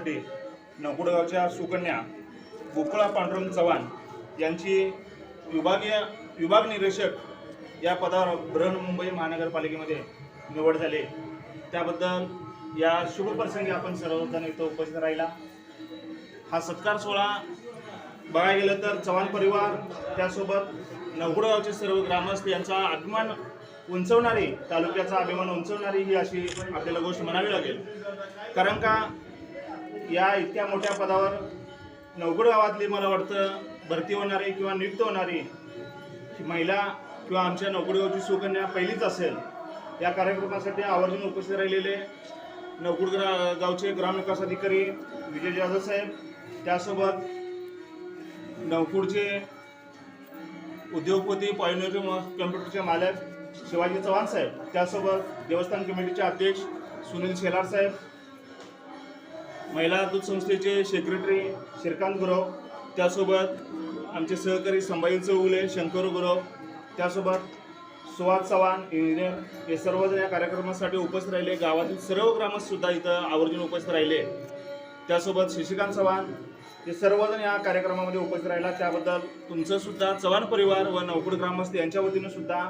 करण्यासाठी नकुडगावच्या सुकन्या गोकुळा पांडुरंग चव्हाण यांची विभागीय विभाग निरीक्षक या पदावर बृहन्मुंबई महानगरपालिकेमध्ये निवड झाली. त्याबद्दल या शुभप्रसंगी आपण सर्वजण इथं उपस्थित राहिला. हा सत्कार सोहळा बघायला गेलं तर चव्हाण परिवार त्यासोबत नवगुडगावचे सर्व ग्रामस्थ यांचा अभिमान उंचवणारी तालुक्याचा अभिमान उंचवणारी ही अशी आपल्याला गोष्ट म्हणावी लागेल. कारण का या इतक्या मोठ्या पदावर नवगुड गावातली मला वाटतं भरती होणारी किंवा नियुक्त होणारी महिला किंवा आमच्या नवगुडगावची सुकन्या पहिलीच असेल. या कार्यक्रमासाठी आवर्जून उपस्थित राहिलेले नवगुड ग्रा गावचे ग्रामविकास अधिकारी विजय जाधव साहेब त्यासोबत नवकुडचे उद्योगपती पॉयनोरी कम्प्युटरचे मालक शिवाजी चव्हाण साहेब त्यासोबत देवस्थान कमिटीचे अध्यक्ष सुनील शेलार साहेब महिला दूध संस्थेचे सेक्रेटरी श्रीकांत गुरव त्यासोबत आमचे सहकारी संभाजी चौगुले शंकर गुरव त्यासोबत सुहास चव्हाण इंजिनियर हे सर्वजण या कार्यक्रमासाठी उपस्थित राहिले. गावातील सर्व ग्रामस्थसुद्धा इथं आवर्जून उपस्थित राहिले. त्यासोबत शशिकांत चव्हाण हे सर्वजण या कार्यक्रमामध्ये उपस्थित राहिला. त्याबद्दल तुमचंसुद्धा चव्हाण परिवार व नवकुड ग्रामस्थ यांच्या वतीनं सुद्धा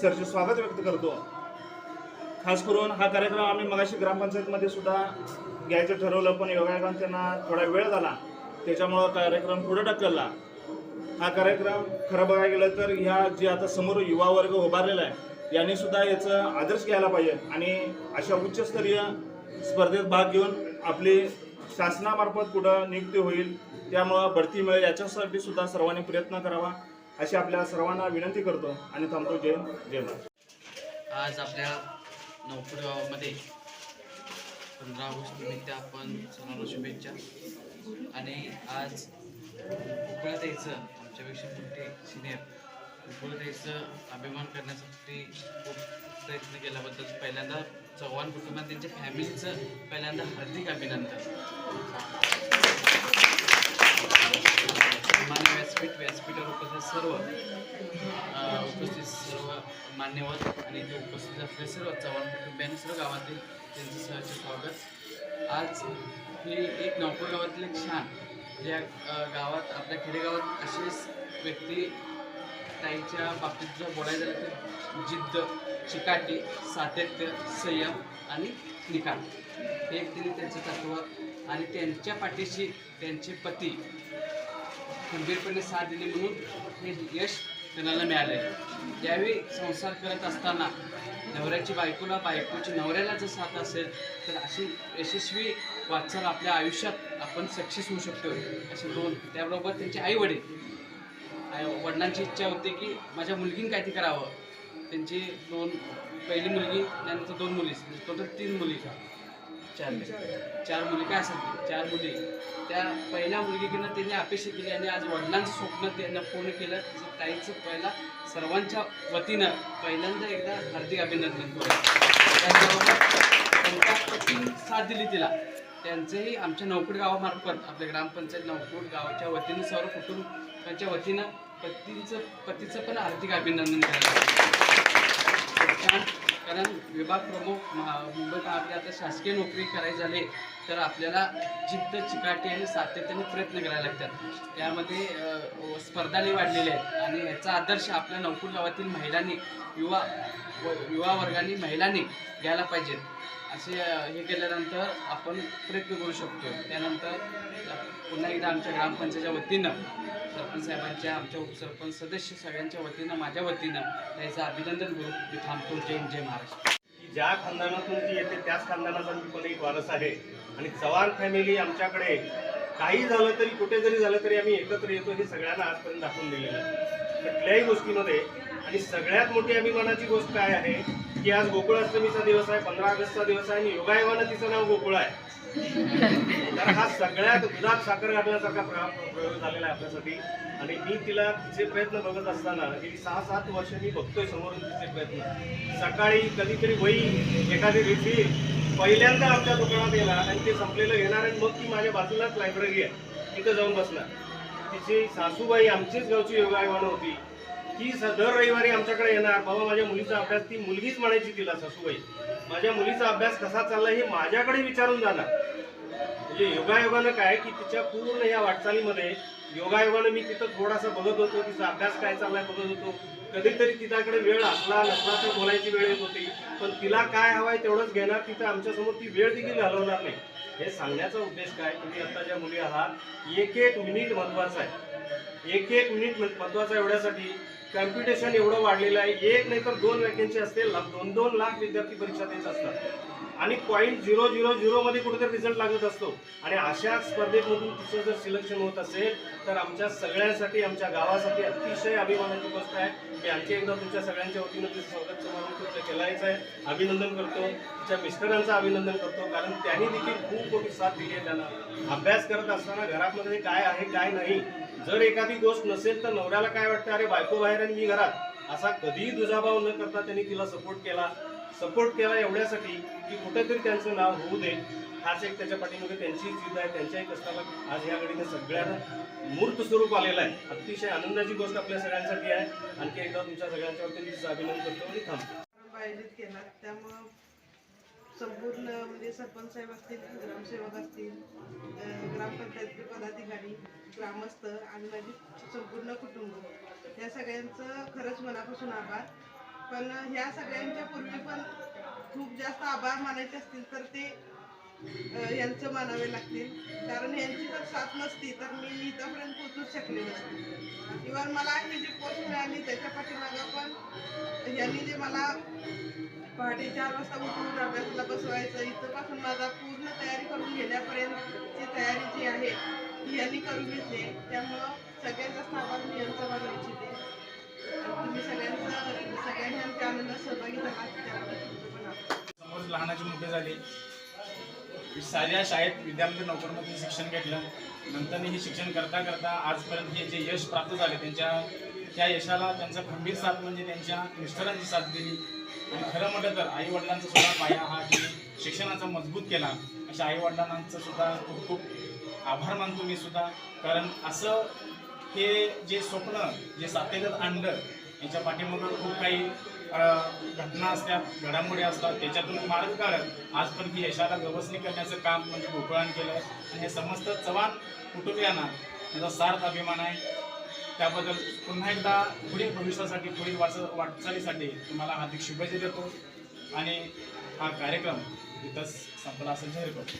सरचे स्वागत व्यक्त करतो. खास करून हा कार्यक्रम आम्ही मगाशी ग्रामपंचायतमध्ये सुद्धा घ्यायचं ठरवलं पण योगायोगानं त्यांना थोडा वेळ झाला. त्याच्यामुळं कार्यक्रम पुढे ढकलला. हा कार्यक्रम खरं बघायला गेलं तर ह्या जे आता समोर युवा वर्ग उभारलेला आहे यांनी सुद्धा याचं आदर्श घ्यायला पाहिजे आणि अशा उच्चस्तरीय स्पर्धेत भाग घेऊन आपली शासनामार्फत कुठं नियुक्ती होईल त्यामुळं बढती मिळेल याच्यासाठी सुद्धा सर्वांनी प्रयत्न करावा अशी आपल्या सर्वांना विनंती करतो. आणि थांबतो. जय जय महाराज आज आपल्या नवपूर गावामध्ये पंधरा ऑगस्ट निमित्त आपण सणाला शुभेच्छा. आणि आज उकळत यायचं आमच्यापेक्षा मोठे सिनियर उकळत यायचं अभिमान करण्यासाठी खूप प्रयत्न केल्याबद्दल पहिल्यांदा चव्हाण कुटुंबात त्यांच्या फॅमिलीचं पहिल्यांदा हार्दिक अभिनंदन. असलेले सर्व उपस्थित सर्व मान्यवर आणि ते उपस्थित असलेले सर्व चव्हाण कुटुंबियांनी सर्व गावातील त्यांचं सहर्ष स्वागत. आज ही एक नवपूर गावातील एक शान या गावात आपल्या खेडेगावात असेच व्यक्ती ताईच्या बाबतीत जर बोलायचं झालं तर जिद्द चिकाटी सातत्य संयम आणि निकाल. हे एक तिने त्यांचं तत्व आणि त्यांच्या पाठीशी त्यांचे पती खंबीरपणे साथ दिली म्हणून हे यश त्यांना मिळाले ज्यावेळी संसार करत असताना नवऱ्याची बायकोला बायकोची नवऱ्याला जर साथ असेल तर अशी यशस्वी वाटचाल आपल्या आयुष्यात आपण सक्सेस होऊ शकतो असे दोन. त्याबरोबर त्यांचे आई वडील आई- वडिलांची इच्छा होती की माझ्या मुलगीने काहीतरी करावं. त्यांची दोन पहिली मुलगी त्यानंतर दोन मुली टोटल तीन मुली. चार चार मुली काय असतात चार मुली. त्या पहिल्या मुलगीकडनं त्यांनी अपेक्षा केली आणि आज वडिलांचं स्वप्न त्यांना पूर्ण केलं. तिचं ताईचं पहिला सर्वांच्या वतीनं पहिल्यांदा एकदा हार्दिक अभिनंदन करूया. त्याचबरोबर त्यांच्या पत्नी साथ दिली तिला. त्यांचंही आमच्या नवपूड गावामार्फत आपल्या ग्रामपंचायत नवपूड गावाच्या वतीनं सर्व कुटुंबाच्या वतीनं पतीचं पतीचं पण हार्दिक अभिनंदन झालं छान. कारण विभाग प्रमुख महा- महाविद्यालयात आता शासकीय नोकरी करायची झाली तर आपल्याला जिद्द चिकाटी आणि सातत्याने प्रयत्न करायला लागतात. त्यामध्ये स्पर्धाही वाढलेल्या आहेत आणि याचा आदर्श आपल्या नवपूर गावातील महिलांनी युवा व- युवा वर्गाने महिलांनी घ्यायला पाहिजेत असे हे केल्यानंतर आपण प्रयत्न करू शकतो. त्यानंतर पुन्हा एकदा आमच्या ग्रामपंचायतच्या वतीनं सरपंच साहेबांच्या आमच्या उपसरपंच सदस्य सगळ्यांच्या वतीनं माझ्या वतीनं त्याचं अभिनंदन करू. मी थांबतो. जय जय महाराष्ट्र. ज्या खानदानातून ती येते त्याच खानदानाचा मी पण एक वारस आहे. आणि चव्हाण फॅमिली आमच्याकडे काही झालं तरी कुठे जरी झालं तरी आम्ही एकत्र येतो हे सगळ्यांना आजपर्यंत दाखवून दिलेलं आहे. कुठल्याही गोष्टीमध्ये आणि सगळ्यात मोठी अभिमानाची गोष्ट काय आहे की आज गोकुळाष्टमीचा दिवस आहे पंधरा ऑगस्टचा दिवस आहे आणि योगायोगानं तिचं नाव गोकुळ आहे. तर हा सगळ्यात दुधात साखर घातल्यासारखा प्रयोग झालेला आहे आपल्यासाठी. आणि मी तिला तिचे प्रयत्न बघत असताना गेली सहा सात वर्ष मी बघतोय समोरून तिचे प्रयत्न. सकाळी कधीतरी वही एखादी रिफिल पहिल्यांदा आमच्या दुकानात येणार आणि ते संपलेलं घेणार आणि मग ती माझ्या बाजूलाच लायब्ररी आहे. तिथं जाऊन बसणार. तिची सासूबाई आमचीच गावची योगायोगानं होती. ती दर रविवारी आमच्याकडे येणार. बाबा माझ्या मुलीचा अभ्यास ती मुलगीच म्हणायची तिला सासूबाई. माझ्या मुलीचा अभ्यास कसा चालला हे माझ्याकडे विचारून जाणार. म्हणजे योगायोगानं काय की तिच्या पूर्ण या वाटचालीमध्ये योगायोगानं मी तिथं थोडासा बघत होतो तिचा अभ्यास काय चाललाय बघत होतो. कधीतरी तिच्याकडे वेळ असला नसला तर बोलायची वेळ येत होती. पण तिला काय हवाय तेवढंच घेणार तिथं आमच्यासमोर ती वेळ देखील घालवणार नाही. हे सांगण्याचा उद्देश काय? तुम्ही आता ज्या मुली आहात एक एक मिनिट महत्त्वाचा आहे. एक एक मिनिट महत्त्वाचा एवढ्यासाठी. कॉम्पिटिशन एवढं वाढलेलं आहे. एक नाही तर दोन वॅकेन्सी असते दोन दोन लाख विद्यार्थी परीक्षा देत असतात. आणि पॉईंट झिरो झिरो झिरो मध्ये कुठेतरी रिझल्ट लागत असतो. आणि अशा स्पर्धेमधून तिचं जर सिलेक्शन होत असेल तर आमच्या सगळ्यांसाठी आमच्या गावासाठी अतिशय अभिमानाची गोष्ट आहे. मी आणखी एकदा तुमच्या सगळ्यांच्या वतीनं तिचं स्वागत समारंभ तुमचं केलायचं आहे. अभिनंदन करतो. तिच्या मिस्टरांचं अभिनंदन करतो. कारण त्यांनी देखील खूप मोठी साथ दिली आहे त्यांना. अभ्यास करत असताना घरामध्ये काय आहे काय नाही. जर एखादी गोष्ट नसेल तर नवऱ्याला काय वाटतं? अरे बायको बाहेर आणि मी घरात. असा कधीही दुजाभाव न करता त्यांनी तिला सपोर्ट केला. सपोर्ट केला एवढ्यासाठी की कुठेतरी त्यांचं नाव होऊ दे. हाच एक त्याच्या पाठीमध्ये त्यांची जिद्द आहे त्यांच्याही कष्टाला आज या घडीने सगळ्यांना मूर्त स्वरूप आलेलं आहे. अतिशय आनंदाची गोष्ट आपल्या सगळ्यांसाठी आहे. आणखी एकदा तुमच्या सगळ्यांच्या वतीने तिचं अभिनंदन करतो आणि थांबतो आयोजित केला. त्यामुळं संपूर्ण म्हणजे सरपंच साहेब असतील ग्रामसेवक असतील ग्रामपंचायत ग्रामपंचायतचे पदाधिकारी ग्रामस्थ आणि माझे संपूर्ण कुटुंब या सगळ्यांचं खरंच मनापासून आभार. पण ह्या सगळ्यांच्या पूर्वी पण खूप जास्त आभार मानायचे असतील तर ते यांचं मानावे लागतील. कारण यांची जर साथ नसती तर मी इथंपर्यंत पोचूच शकले नसते. इव्हन मला ही जी पोस्ट मिळाली त्याच्या पाठीमागं पण यांनी जे मला पहाटे चार वाजता उठून अभ्यासाला बसवायचं इथंपासून माझा पूर्ण तयारी करून घेण्यापर्यंतची तयारी जी आहे ती यांनी करून घेतली त्यामुळं सगळ्यात जास्त आभार मी यांचं मानू इच्छिते. तुम्ही सगळ्यांनी आमच्या आनंदात सहभागी समोर लहानाचे मोठे झाले. साध्या शाळेत विद्यार्थी नोकरमध्ये शिक्षण घेतलं. नंतर हे शिक्षण करता करता आजपर्यंत हे जे यश प्राप्त झाले त्यांच्या त्या यशाला त्यांचा खंबीर साथ म्हणजे त्यांच्या मिस्टरांची साथ दिली. आणि खरं म्हटलं तर आई वडिलांचा सुद्धा पाया हा की शिक्षणाचा मजबूत केला. अशा आई वडिलांचा सुद्धा खूप खूप आभार मानतो मी सुद्धा. कारण असं हे जे स्वप्न जे सात्यत्यात आणलं यांच्या पाठीमागं खूप काही घटना असतात घडामोडी असतात त्याच्यातून मार्ग काढत आजपर्यंत ही यशाला गवसणी करण्याचं काम म्हणजे गोकुळान केलं आणि हे समस्त चव्हाण कुटुंबियांना त्याचा सार्थ अभिमान आहे. त्याबद्दल पुन्हा एकदा पुढील भविष्यासाठी पुढील वाच वाटचालीसाठी तुम्हाला हार्दिक शुभेच्छा देतो. आणि हा कार्यक्रम इथंच संपला असं जाहीर करतो